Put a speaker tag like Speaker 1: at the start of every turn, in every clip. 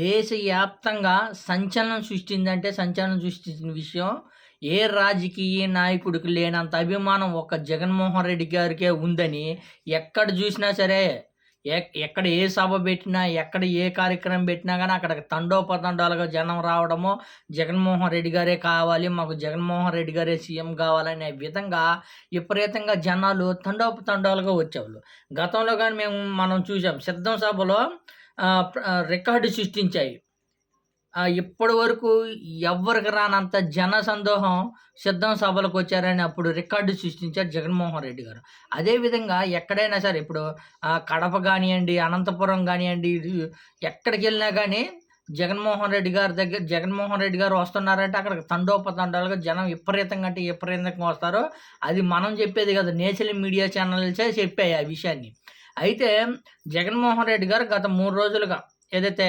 Speaker 1: దేశవ్యాప్తంగా సంచలనం సృష్టిందంటే సంచలనం సృష్టించిన విషయం ఏ రాజకీయ నాయకుడికి లేనంత అభిమానం ఒక జగన్మోహన్ రెడ్డి గారికే ఉందని ఎక్కడ చూసినా సరే ఎక్- ఎక్కడ ఏ సభ పెట్టినా ఎక్కడ ఏ కార్యక్రమం పెట్టినా కానీ అక్కడ తండోపతండాలుగా జనం రావడము జగన్మోహన్ రెడ్డి గారే కావాలి మాకు జగన్మోహన్ రెడ్డి గారే సీఎం కావాలనే విధంగా విపరీతంగా జనాలు తండోపతండాలుగా వచ్చేవాళ్ళు. గతంలో కానీ మేము మనం చూసాం సిద్ధం సభలో రికార్డు సృష్టించాయి. ఇప్పటి వరకు ఎవ్వరికి రానంత జన సందోహం సిద్ధం సభలకు వచ్చారని అప్పుడు రికార్డు సృష్టించారు జగన్మోహన్ రెడ్డి గారు. అదేవిధంగా ఎక్కడైనా సరే ఇప్పుడు కడప కానివ్వండి అనంతపురం కానివ్వండి ఎక్కడికి వెళ్ళినా కానీ జగన్మోహన్ రెడ్డి గారి దగ్గర జగన్మోహన్ రెడ్డి గారు వస్తున్నారంటే అక్కడ తండోపతండాలుగా జనం విపరీతంగా అంటే విపరీతంగా వస్తారు. అది మనం చెప్పేది కదా నేషనల్ మీడియా ఛానల్సే చెప్పాయి ఆ విషయాన్ని. అయితే జగన్మోహన్ రెడ్డి గారు గత మూడు రోజులుగా ఏదైతే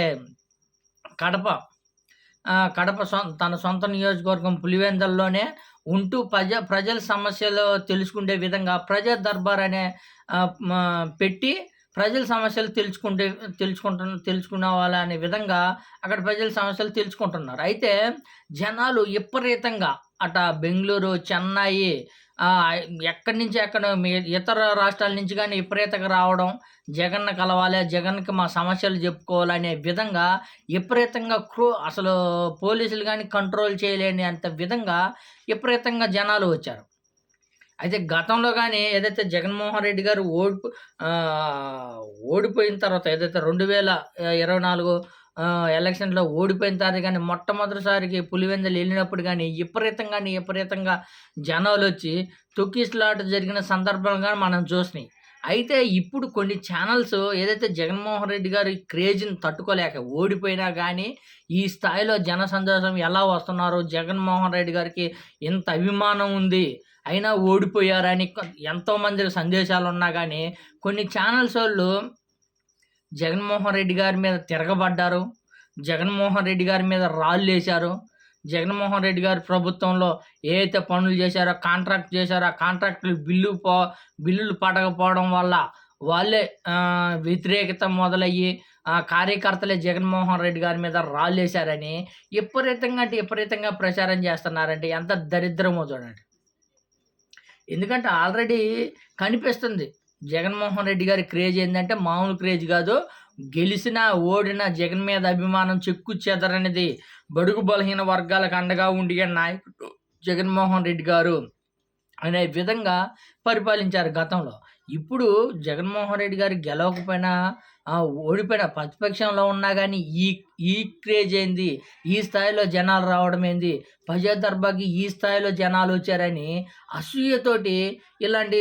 Speaker 1: కడప కడప సొ తన సొంత నియోజకవర్గం పులివెందల్లోనే ఉంటూ ప్రజ ప్రజల సమస్యలు తెలుసుకునే విధంగా ప్రజా దర్బార్ అనే పెట్టి ప్రజల సమస్యలు తెలుసుకుంటే తెలుసుకుంటు తెలుసుకున్న వాళ్ళ అనే విధంగా అక్కడ ప్రజల సమస్యలు తెలుసుకుంటున్నారు. అయితే జనాలు విపరీతంగా అట బెంగళూరు చెన్నై ఎక్కడి నుంచి ఎక్కడ మీ- ఇతర రాష్ట్రాల నుంచి కానీ విపరీతంగా రావడం జగన్ కలవాలి జగన్కి మా సమస్యలు చెప్పుకోవాలనే విధంగా విపరీతంగా క్రూ అసలు పోలీసులు కానీ కంట్రోల్ చేయలేని అంత విధంగా విపరీతంగా జనాలు వచ్చారు. అయితే గతంలో కానీ ఏదైతే జగన్మోహన్ రెడ్డి గారు ఓడిపో ఓడిపోయిన తర్వాత ఏదైతే రెండు వేల ఇరవై నాలుగు ఎలక్షన్లో ఓడిపోయిన తర్వాత కానీ మొట్టమొదటిసారికి పులివెందులు వెళ్ళినప్పుడు కానీ విపరీతంగా విపరీతంగా జనాలు వచ్చి తొక్కిస్లాట జరిగిన సందర్భంగా మనం చూసినాయి. అయితే ఇప్పుడు కొన్ని ఛానల్స్ ఏదైతే జగన్మోహన్ రెడ్డి గారి క్రేజ్ని తట్టుకోలేక ఓడిపోయినా కానీ ఈ స్థాయిలో జన సందేశం ఎలా వస్తున్నారు? జగన్మోహన్ రెడ్డి గారికి ఇంత అభిమానం ఉంది అయినా ఓడిపోయారని ఎంతోమంది సందేశాలు ఉన్నా కానీ కొన్ని ఛానల్స్ వాళ్ళు జగన్మోహన్ రెడ్డి గారి మీద తిరగబడ్డారు. జగన్మోహన్ రెడ్డి గారి మీద రాళ్ళు వేశారు. జగన్మోహన్ రెడ్డి గారి ప్రభుత్వంలో ఏదైతే పనులు చేశారో కాంట్రాక్ట్ చేశారో ఆ కాంట్రాక్టులు బిల్లు పో బిల్లులు పడకపోవడం వల్ల వాళ్ళే వ్యతిరేకత మొదలయ్యి ఆ కార్యకర్తలే జగన్మోహన్ రెడ్డి గారి మీద రాళ్ళేశారని విపరీతంగా అంటే విపరీతంగా ప్రచారం చేస్తున్నారంటే ఎంత దరిద్రమో చూడండి. ఎందుకంటే ఆల్రెడీ కనిపిస్తుంది జగన్మోహన్ రెడ్డి గారి క్రేజ్ ఏంటంటే మామూలు క్రేజ్ కాదు. గెలిచిన ఓడిన జగన్ మీద అభిమానం చెక్కు చెదరనిది. బడుగు బలహీన వర్గాలకు అండగా ఉండి నాయకుడు జగన్మోహన్ రెడ్డి గారు అనే విధంగా పరిపాలించారు గతంలో. ఇప్పుడు జగన్మోహన్ రెడ్డి గారు గెలవకపోయినా ఓడిపోయిన ప్రతిపక్షంలో ఉన్నా కానీ ఈ ఈ క్రేజ్ ఏంది? ఈ స్థాయిలో జనాలు రావడం ఏంది? దర్బాకి ఈ స్థాయిలో జనాలు వచ్చారని అసూయతోటి ఇలాంటి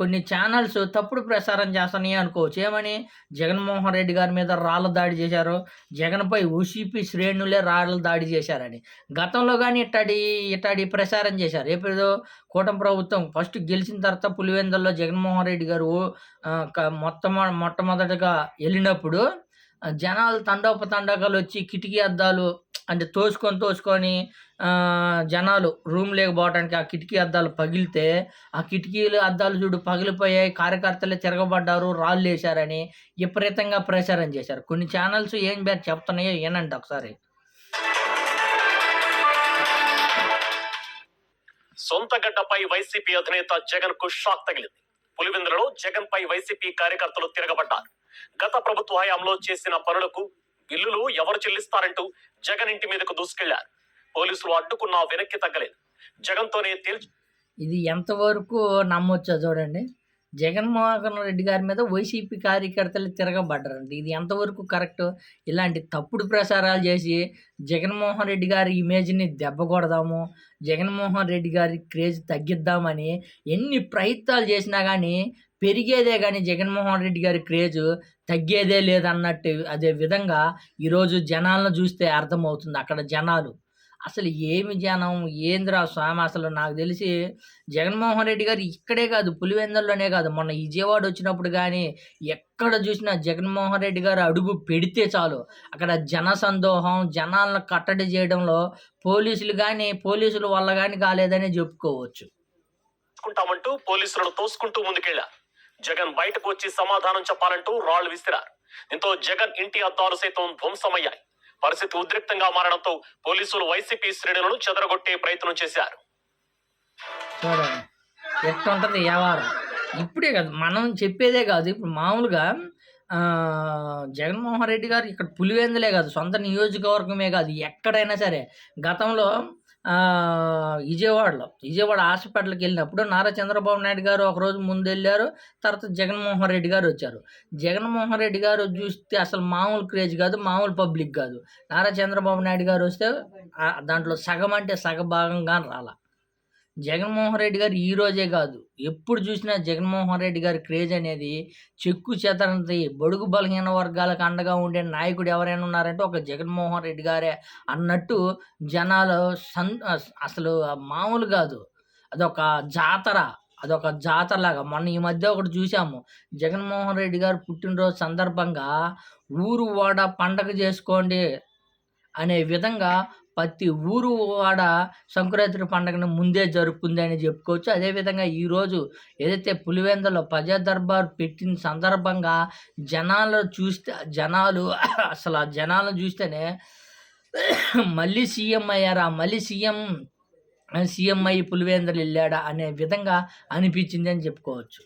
Speaker 1: కొన్ని ఛానల్స్ తప్పుడు ప్రసారం చేస్తున్నాయి అనుకోవచ్చు. ఏమని? జగన్మోహన్ రెడ్డి గారి మీద రాళ్ళ దాడి చేశారు. జగన్పై ఓసీపీ శ్రేణులే రాళ్ళ దాడి చేశారని. గతంలో కానీ ఇట్టాడి ఇట్టాడి ప్రసారం చేశారు. ఎప్పుడో కూటమి ప్రభుత్వం ఫస్ట్ గెలిచిన తర్వాత పులివెందుల్లో జగన్మోహన్ రెడ్డి గారు మొత్తం మొట్టమొదటిగా వెళ్ళినప్పుడు జనాలు తండోపతండకాలు వచ్చి కిటికీ అద్దాలు అంటే తోసుకొని తోసుకొని జనాలు రూమ్ లేకపోవడానికి ఆ కిటికీ అద్దాలు పగిలితే ఆ కిటికీలు అద్దాలు చూడు పగిలిపోయాయి కార్యకర్తలే తిరగబడ్డారు రాళ్ళు వేశారని విపరీతంగా ప్రచారం చేశారు. కొన్ని ఛానల్స్ ఏం చెప్తున్నాయో ఏనండి ఒకసారి.
Speaker 2: సొంత గడ్డపై వైసీపీ అధినేత జగన్కు షాక్ తగిలింది. పులివెందులలో జగన్ పై వైసీపీ కార్యకర్తలు తిరగబడ్డారు. గత ప్రభుత్వ హయాంలో చేసిన పనులకు బిల్లులు ఎవరు చెల్లిస్తారంటూ జగన్ ఇంటి మీదకు దూసుకెళ్ళారు. పోలీసులు అడ్డుకున్నా వెనక్కి తగ్గలేదు. జగన్తోనే తేల్చు తేల్చి
Speaker 1: ఇది ఎంతవరకు నమ్మొచ్చో చూడండి. జగన్మోహన్ రెడ్డి గారి మీద వైసీపీ కార్యకర్తలు తిరగబడ్డారండి. ఇది ఎంతవరకు కరెక్ట్? ఇలాంటి తప్పుడు ప్రచారాలు చేసి జగన్మోహన్ రెడ్డి గారి ఇమేజ్ని దెబ్బ కొడదాము జగన్మోహన్ రెడ్డి గారి క్రేజ్ తగ్గిద్దామని ఎన్ని ప్రయత్నాలు చేసినా కానీ పెరిగేదే కానీ జగన్మోహన్ రెడ్డి గారి క్రేజ్ తగ్గేదే లేదన్నట్టు అదే విధంగా ఈరోజు జనాలను చూస్తే అర్థమవుతుంది అక్కడ జనాలు. అసలు ఏమి జనం ఏందిరా స్వామి అసలు నాకు తెలిసి జగన్మోహన్ రెడ్డి గారు ఇక్కడే కాదు పులివెందుల్లోనే కాదు. మొన్న విజయవాడ వచ్చినప్పుడు కానీ ఎక్కడ చూసినా జగన్మోహన్ రెడ్డి గారు అడుగు పెడితే చాలు. అక్కడ జన సందోహం జనాలను కట్టడి చేయడంలో పోలీసులు కానీ పోలీసుల వల్ల కానీ కాలేదనే చెప్పుకోవచ్చు.
Speaker 2: పోలీసులను తోసుకుంటూ ముందుకెళ్ళా. జగన్ బయటకు వచ్చి సమాధానం చెప్పాలంటూ రాళ్ళు విసిరారు. దీంతో జగన్ ఇంటి అద్దాలు సైతం ధ్వంసమయ్యాయి. పరిస్థితి ఉద్రిక్తంగా మారడంతో పోలీసులు వైసీపీ శ్రేణులను చెదరగొట్టే ప్రయత్నం చేశారు.
Speaker 1: చూడండి ఎట్టుంటుంది వ్యవహారం? ఇప్పుడే కాదు మనం చెప్పేదే కాదు. ఇప్పుడు మామూలుగా జగన్మోహన్ రెడ్డి గారు ఇక్కడ పులివెందులే కాదు సొంత నియోజకవర్గమే కాదు. ఎక్కడైనా సరే గతంలో విజయవాడలో. విజయవాడ హాస్పిటల్కి వెళ్ళినప్పుడు నారా చంద్రబాబు నాయుడు గారు ఒకరోజు ముందు వెళ్ళారు తర్వాత జగన్మోహన్ రెడ్డి గారు వచ్చారు. జగన్మోహన్ రెడ్డి గారు చూస్తే అసలు మామూలు క్రేజ్ కాదు మామూలు పబ్లిక్ కాదు. నారా చంద్రబాబు నాయుడు గారు వస్తే దాంట్లో సగం అంటే సగ భాగంగా రాలా. జగన్మోహన్ రెడ్డి గారు ఈ రోజే కాదు. ఎప్పుడు చూసినా జగన్మోహన్ రెడ్డి గారి క్రేజ్ అనేది చెక్కు చెదరంది బడుగు బలహీన వర్గాలకు అండగా ఉండే నాయకుడు ఎవరైనా ఉన్నారంటే ఒక జగన్మోహన్ రెడ్డి గారే అన్నట్టు జనాలు సన్ అసలు మామూలు కాదు. అదొక జాతర అదొక జాతరలాగా. మొన్న ఈ మధ్య ఒకటి చూసాము జగన్మోహన్ రెడ్డి గారు పుట్టినరోజు సందర్భంగా ఊరు వాడ పండగ చేసుకోండి అనే విధంగా ప్రతి ఊరు వాడ సంక్రాంతి పండుగను ముందే జరుపుకుంది అని చెప్పుకోవచ్చు. అదేవిధంగా ఈరోజు ఏదైతే పులివెందులో ప్రజా దర్బార్ పెట్టిన సందర్భంగా జనాలు చూస్తే జనాలు అసలు ఆ జనాలను చూస్తేనే మళ్ళీ సీఎం అయ్యారా మళ్ళీ సీఎం సీఎం అయ్యి పులివేందలు వెళ్ళాడా అనే విధంగా అనిపించింది అని చెప్పుకోవచ్చు.